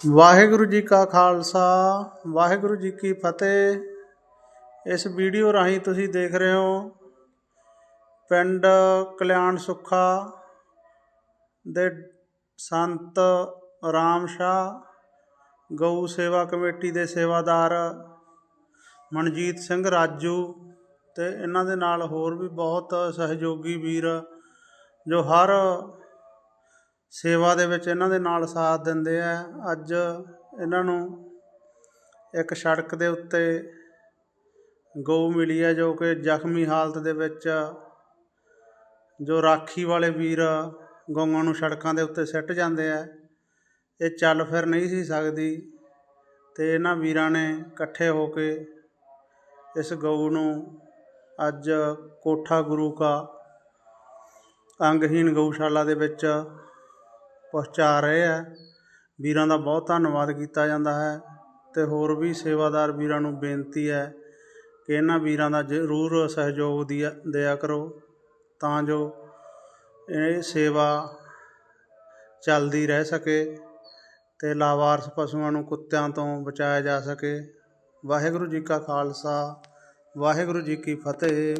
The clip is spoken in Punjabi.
ਵਾਹਿਗੁਰੂ ਜੀ ਕਾ ਖਾਲਸਾ, ਵਾਹਿਗੁਰੂ ਜੀ ਕੀ ਫਤਿਹ। ਇਸ ਵੀਡੀਓ ਰਾਹੀਂ ਤੁਸੀਂ ਦੇਖ ਰਹੇ ਹੋ ਪਿੰਡ ਕਲਿਆਣ ਸੁੱਖਾ ਦੇ ਸੰਤ ਰਾਮ ਸ਼ਾਹ, ਗਊ ਸੇਵਾ ਕਮੇਟੀ ਦੇ ਸੇਵਾਦਾਰ ਮਨਜੀਤ ਸਿੰਘ ਰਾਜੂ ਤੇ ਇਹਨਾਂ ਦੇ ਨਾਲ ਹੋਰ ਵੀ ਬਹੁਤ ਸਹਿਯੋਗੀ ਵੀਰ ਜੋ ਹਰ ਸੇਵਾ ਦੇ ਵਿੱਚ ਇਹਨਾਂ ਦੇ ਨਾਲ ਸਾਥ ਦਿੰਦੇ ਆ। ਅੱਜ ਇਹਨਾਂ ਨੂੰ ਇੱਕ ਸੜਕ ਦੇ ਉੱਤੇ ਗਊ ਮਿਲੀ ਹੈ ਜੋ ਕਿ ਜ਼ਖਮੀ ਹਾਲਤ ਦੇ ਵਿੱਚ ਜੋ ਰਾਖੀ ਵਾਲੇ ਵੀਰ ਗਊਆਂ ਨੂੰ ਸੜਕਾਂ ਦੇ ਉੱਤੇ ਸਿੱਟ ਜਾਂਦੇ ਆ। ਇਹ ਚੱਲ ਫਿਰ ਨਹੀਂ ਸੀ ਸਕਦੀ ਤੇ ਇਹਨਾਂ ਵੀਰਾਂ ਨੇ ਇਕੱਠੇ ਹੋ ਕੇ ਇਸ ਗਊ ਨੂੰ ਅੱਜ ਕੋਠਾ ਗੁਰੂ ਕਾ ਅੰਗਹੀਨ ਗਊਸ਼ਾਲਾ ਦੇ ਵਿੱਚ ਪਹੁੰਚਾ ਰਹੇ ਹੈ। ਵੀਰਾਂ ਦਾ ਬਹੁਤ ਧੰਨਵਾਦ ਕੀਤਾ ਜਾਂਦਾ ਹੈ ਅਤੇ ਹੋਰ ਵੀ ਸੇਵਾਦਾਰ ਵੀਰਾਂ ਨੂੰ ਬੇਨਤੀ ਹੈ ਕਿ ਇਹਨਾਂ ਵੀਰਾਂ ਦਾ ਜ਼ਰੂਰ ਸਹਿਯੋਗ ਦਿਆ ਦਿਆ ਕਰੋ। ਤਾਂ ਜੋ ਇਹ ਸੇਵਾ ਚੱਲਦੀ ਰਹਿ ਸਕੇ ਅਤੇ ਲਾਵਾਰਸ ਪਸ਼ੂਆਂ ਨੂੰ ਕੁੱਤਿਆਂ ਤੋਂ ਬਚਾਇਆ ਜਾ ਸਕੇ। ਵਾਹਿਗੁਰੂ ਜੀ ਕਾ ਖਾਲਸਾ, ਵਾਹਿਗੁਰੂ ਜੀ ਕੀ ਫਤਿਹ।